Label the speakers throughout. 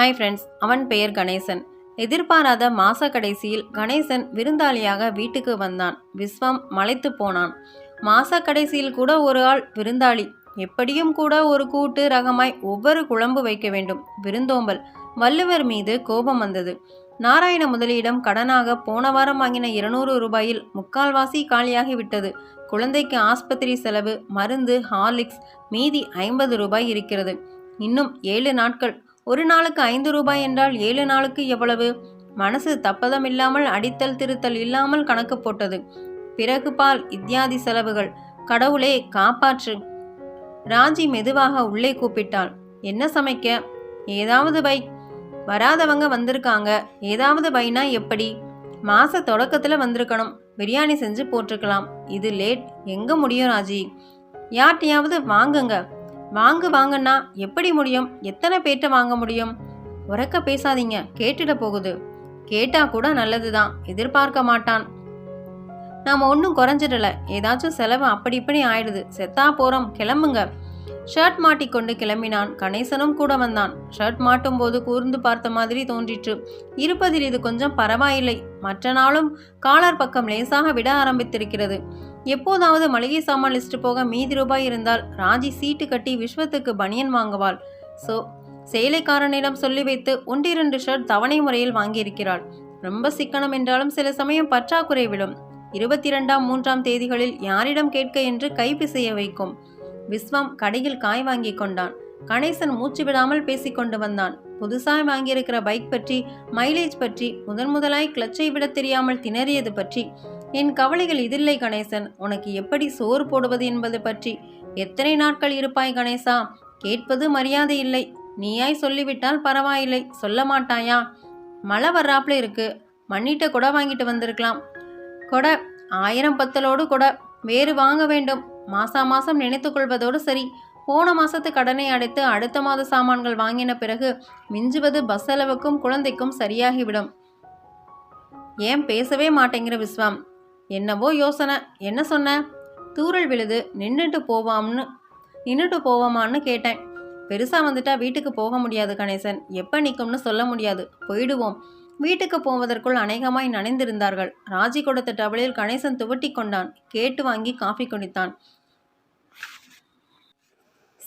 Speaker 1: Hi friends அவன் பெயர் கணேசன். எதிர்பாராத மாச கடைசியில் கணேசன் விருந்தாளியாக வீட்டுக்கு வந்தான். விஸ்வம் மலைத்து போனான். மாச கடைசியில் கூட ஒரு ஆள் விருந்தாளி. எப்படியும் கூட ஒரு கூட்டு ரகமாய் ஒவ்வொரு குழம்பு வைக்க வேண்டும். விருந்தோம்பல். வள்ளுவர் மீது கோபம் வந்தது. நாராயண முதலியிடம் கடனாக போன வாரம் வாங்கின இருநூறு ரூபாயில் முக்கால்வாசி காலியாகி விட்டது. குழந்தைக்கு ஆஸ்பத்திரி செலவு மருந்து ஹார்லிக்ஸ் மீதி ஐம்பது ரூபாய் இருக்கிறது. இன்னும் ஏழு நாட்கள் ஒரு நாளுக்கு ஐந்து ரூபாய் என்றால் ஏழு நாளுக்கு எவ்வளவு? மனசு தப்பதம் இல்லாமல் அடித்தல் திருத்தல் இல்லாமல் கணக்கு போட்டது. பிறகு பால் இத்தியாதி செலவுகள். கடவுளே காப்பாற்று. ராஜி மெதுவாக உள்ளே கூப்பிட்டாள். என்ன சமைக்க? ஏதாவது பை வராதவங்க வந்திருக்காங்க. ஏதாவது பைனா எப்படி? மாச தொடக்கத்தில் வந்திருக்கணும். பிரியாணி செஞ்சு போட்டிருக்கலாம். இது லேட். எங்க முடியும் ராஜி? யார்ட்டையாவது வாங்குங்க. வாங்கு வாங்கன்னா எப்படி முடியும்? எத்தனை பேர்ட்ட வாங்க முடியும்? உறக்க பேசாதீங்க. கேட்டுட போகுது. கேட்டா கூட நல்லதுதான். எதிர்பார்க்க மாட்டான். நாம ஒன்றும் குறைஞ்சிடல. ஏதாச்சும் செலவு அப்படி இப்படி ஆயிடுது. செத்தா போறோம். கிளம்புங்க. ஷர்ட் மாட்டிக்கொண்டு கிளம்பினான். கணேசனும் கூட வந்தான். ஷர்ட் மாட்டும் போது கூர்ந்து பார்த்த மாதிரி தோன்றிற்று. இருப்பதில் இது கொஞ்சம் பரவாயில்லை. மற்ற நாளும் காலர் பக்கம் லேசாக விட ஆரம்பித்திருக்கிறது. எப்போதாவது மளிகை சாமான் லிஸ்ட் போக மீதி ரூபாய் இருந்தால் ராஜி சீட்டு கட்டி விஸ்வத்துக்கு பனியன் வாங்குவாள். சோ சேலைக்காரனிடம் சொல்லி வைத்து ஒன்றிரண்டு ஷர்ட் தவணை முறையில் வாங்கியிருக்கிறாள். ரொம்ப சிக்கனம் என்றாலும் சில சமயம் பற்றாக்குறை விடும் இருபத்தி இரண்டாம் மூன்றாம் தேதிகளில் யாரிடம் கேட்க என்று கைப்பிசைய வைக்கும். விஸ்வம் கடையில் காய் வாங்கி கொண்டான். கணேசன் மூச்சு விடாமல் பேசிக்கொண்டு வந்தான். புதுசாய் வாங்கியிருக்கிற பைக் பற்றி மைலேஜ் பற்றி முதன் முதலாய் கிளச்சை விட தெரியாமல் திணறியது பற்றி. என் கவலைகள் இதில்லை கணேசன். உனக்கு எப்படி சோறு போடுவது என்பது பற்றி. எத்தனை நாட்கள் இருப்பாய் கணேசா? கேட்பது மரியாதை இல்லை. நீயாய் சொல்லிவிட்டால் பரவாயில்லை. சொல்ல மாட்டாயா? மழை வர்றாப்புல இருக்கு. மண்ணிட்ட கொடை வாங்கிட்டு வந்திருக்கலாம். கொடை. ஆயிரம் பத்தலோடு கொடை. வேறு வாங்க வேண்டும். மாசா மாசம் நினைத்து கொள்வதோடு சரி. போன மாசத்து கடனை அடைத்து அடுத்த மாத சாமான்கள் வாங்கின பிறகு மிஞ்சுவது பஸ் செலவுக்கும் குழந்தைக்கும் சரியாகிவிடும். ஏன் பேசவே மாட்டேங்கிற விஸ்வாம். என்னவோ யோசனை. என்ன சொன்ன? தூரல் விழுது. நின்றுட்டு போவாம்னு. நின்றுட்டு போவோமான்னு கேட்டேன். பெருசாக வந்துட்டா வீட்டுக்கு போக முடியாது கணேசன். எப்போ நிற்கும்னு சொல்ல முடியாது. போயிடுவோம். வீட்டுக்கு போவதற்குள் அநேகமாய் நனைந்திருந்தார்கள். ராஜி கொடுத்த டவலில் கணேசன் துவட்டி கொண்டான். கேட்டு வாங்கி காஃபி குடித்தான்.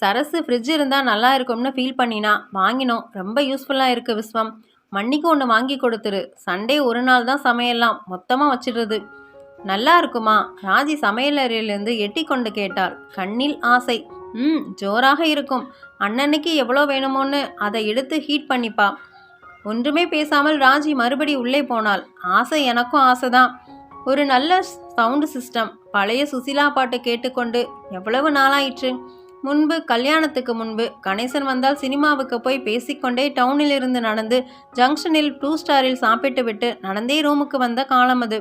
Speaker 1: சரசு ஃப்ரிட்ஜ் இருந்தால் நல்லா இருக்கும்னு ஃபீல் பண்ணினா வாங்கினோம். ரொம்ப யூஸ்ஃபுல்லாக இருக்குது விஸ்வம். மன்னிக்கு ஒன்று வாங்கி கொடுத்துரு. சண்டே ஒரு நாள் தான் சமையல்லாம். மொத்தமாக வச்சிடுறது. நல்லா இருக்குமா? ராஜி சமையலறையிலிருந்து எட்டி கொண்டு கேட்டாள். கண்ணில் ஆசை. ம் ஜோராக இருக்கும். அண்ணனுக்கு எவ்வளோ வேணுமோன்னு அதை எடுத்து ஹீட் பண்ணிப்பா. ஒன்றுமே பேசாமல் ராஜி மறுபடி உள்ளே போனாள். ஆசை எனக்கும் ஆசைதான். ஒரு நல்ல சவுண்டு சிஸ்டம் பழைய சுசிலா பாட்டு கேட்டுக்கொண்டு எவ்வளவு நாளாயிற்று? முன்பு கல்யாணத்துக்கு முன்பு கணேசன் வந்தால் சினிமாவுக்கு போய் பேசிக்கொண்டே டவுனில் இருந்து நடந்து ஜங்ஷனில் டூ ஸ்டாரில் சாப்பிட்டு விட்டு நடந்தே ரூமுக்கு வந்த காலம் அது.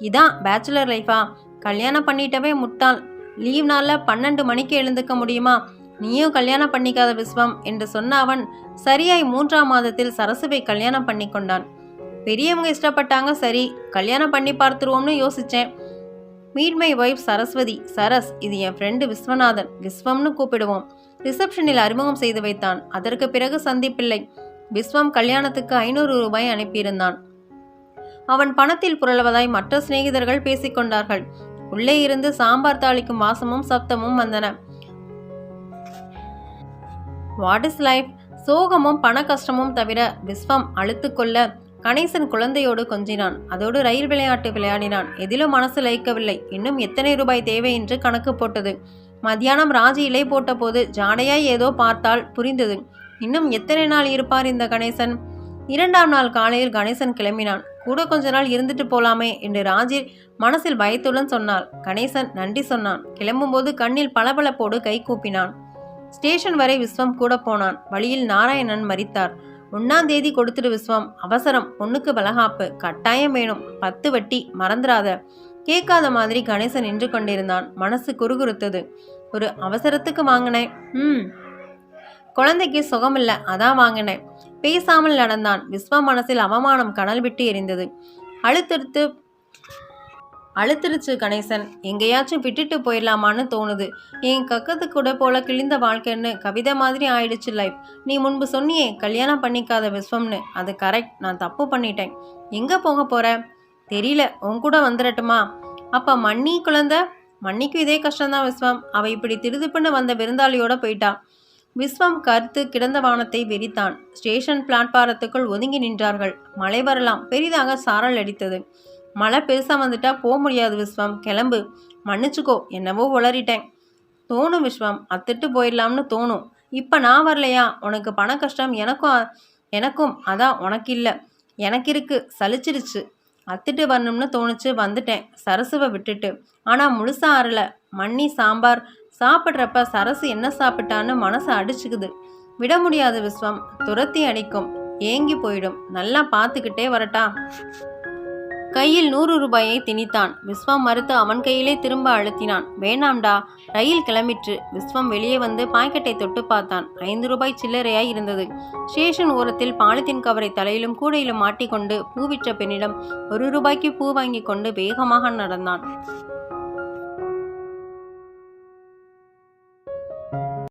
Speaker 1: இதான் பேச்சுலர் லைஃபா? கல்யாணம் பண்ணிட்டவே முட்டாள். லீவ் நாளில் பன்னெண்டு மணிக்கு எழுந்துக்க முடியுமா? நீயும் கல்யாணம் பண்ணிக்காத விஸ்வம் என்று சொன்ன அவன் சரியாய் மூன்றாம் மாதத்தில் சரசுவை கல்யாணம் பண்ணி கொண்டான் பெரியவங்க இஷ்டப்பட்டாங்க சரி கல்யாணம் பண்ணி பார்த்துருவோம்னு யோசிச்சேன். Meet my wife Saraswathi Saras இது என் ஃப்ரெண்டு விஸ்வநாதன். விஸ்வம்னு கூப்பிடுவோம். ரிசப்ஷனில் அறிமுகம் செய்து வைத்தான். அதற்கு பிறகு சந்திப்பில்லை. விஸ்வம் கல்யாணத்துக்கு ஐநூறு ரூபாய் அனுப்பியிருந்தான். அவன் பணத்தில் புரளுவதாய் மற்ற சிநேகிதர்கள் பேசிக்கொண்டார்கள் உள்ளே இருந்து சாம்பார் தாளிக்கும் வாசமும் சப்தமும் வந்தன. வாட் இஸ் லைஃப் சோகமும் பண கஷ்டமும் தவிர விஸ்வம் அழுத்துக்கொள்ள கணேசன் குழந்தையோடு கொஞ்சினான். அதோடு ரயில் விளையாட்டு விளையாடினான். எதிலும் மனசு லயிக்கவில்லை. இன்னும் எத்தனை ரூபாய் தேவை என்று கணக்கு போட்டது. மத்தியானம் ராஜி இலை போட்டபோது ஜாடையாய் ஏதோ பார்த்தால் புரிந்தது. இன்னும் எத்தனை நாள் இருப்பார் இந்த கணேசன்? இரண்டாம் நாள் காலையில் கணேசன் கிளம்பினான். கூட கொஞ்ச நாள் இருந்துட்டு போலாமே என்று ராஜி மனசில் பயத்துடன் சொன்னாள். கணேசன் நன்றி சொன்னான். கிளம்பும்போது கண்ணில் பளபளப்போடு கை கூப்பினான். ஸ்டேஷன் வரை விஸ்வம் கூட போனான். வழியில் நாராயணன் மறித்தார். ஒன்னாம் தேதி கொடுத்துடு விஸ்வம். அவசரம். பொண்ணுக்கு பலகாப்பு. கட்டாயம் வேணும். பத்து வட்டி. மறந்துடாத கேட்காத மாதிரி கணேசன் நின்று கொண்டிருந்தான். மனசு குறுகுறுத்தது. ஒரு அவசரத்துக்கு வாங்கினேன். ம் குழந்தைக்கு சுகமில்ல. அதான் வாங்கினேன். பேசாமல் நடந்தான். விஸ்வ மனசில் அவமானம் கனல் விட்டு எரிந்தது. அழுத்தெடுத்து அழுத்திருச்சு கணேசன். எங்கேயாச்சும் விட்டுட்டு போயிடலாமான்னு தோணுது. என் கக்கத்து கூட போல கிழிந்த வாழ்க்கைன்னு கவிதை மாதிரி ஆயிடுச்சு லைஃப் நீ முன்பு சொன்னியே கல்யாணம் பண்ணிக்காத விஸ்வம்னு. அது கரெக்ட் நான் தப்பு பண்ணிட்டேன். எங்கே போக போற? தெரியல. உன் கூட வந்துடட்டுமா அப்போ மண்ணி குழந்த? மண்ணிக்கும் இதே கஷ்டம்தான் விஸ்வம். அவ இப்படி திருதுப்புன்னு வந்த விருந்தாளியோட போயிட்டான் விஸ்வம் கருத்து கிடந்த வானத்தை வெறித்தான். ஸ்டேஷன் பிளாட்பாரத்துக்குள் ஒதுங்கி நின்றார்கள். மழை வரலாம். பெரிதாக சாரல் அடித்தது. மழை பெருசா வந்துட்டா போக முடியாது விஸ்வம். கிளம்பு. மன்னிச்சுக்கோ. என்னவோ உளறிட்டேன். தோணும் விஸ்வம். அத்திட்டு போயிடலாம்னு தோணும். இப்போ நான் வரலையா? உனக்கு பண கஷ்டம் எனக்கும் எனக்கும். அதான் உனக்கு இல்லை. எனக்கு இருக்கு. சலிச்சிருச்சு. அத்திட்டு வரணும்னு தோணுச்சு. வந்துட்டேன். சரசுவை விட்டுட்டு. ஆனால் முழுசாக ஆறல மண்ணி சாம்பார் சாப்பிட்றப்ப சரசு என்ன சாப்பிட்டான்னு மனசு அடிச்சுக்குது. விட முடியாது விஸ்வம். துரத்தி அடிக்கும். ஏங்கி போயிடும். நல்லா பார்த்துக்கிட்டே வரட்டா. கையில் நூறு ரூபாயை திணித்தான். விஸ்வம் மறுத்து அவன் கையிலே திரும்ப அழுத்தினான். வேணாம்டா ரயில் கிளம்பிற்று. விஸ்வம் வெளியே வந்து பாக்கெட்டை தொட்டு பார்த்தான். ஐந்து ரூபாய் சில்லறையாய் இருந்தது. ஸ்டேஷன் ஓரத்தில் பாலித்தீன் கவரை தலையிலும் கூடையிலும் மாட்டிக்கொண்டு பூ விற்ற பெண்ணிடம் ஒரு ரூபாய்க்கு பூ வாங்கி கொண்டு வேகமாக நடந்தான்.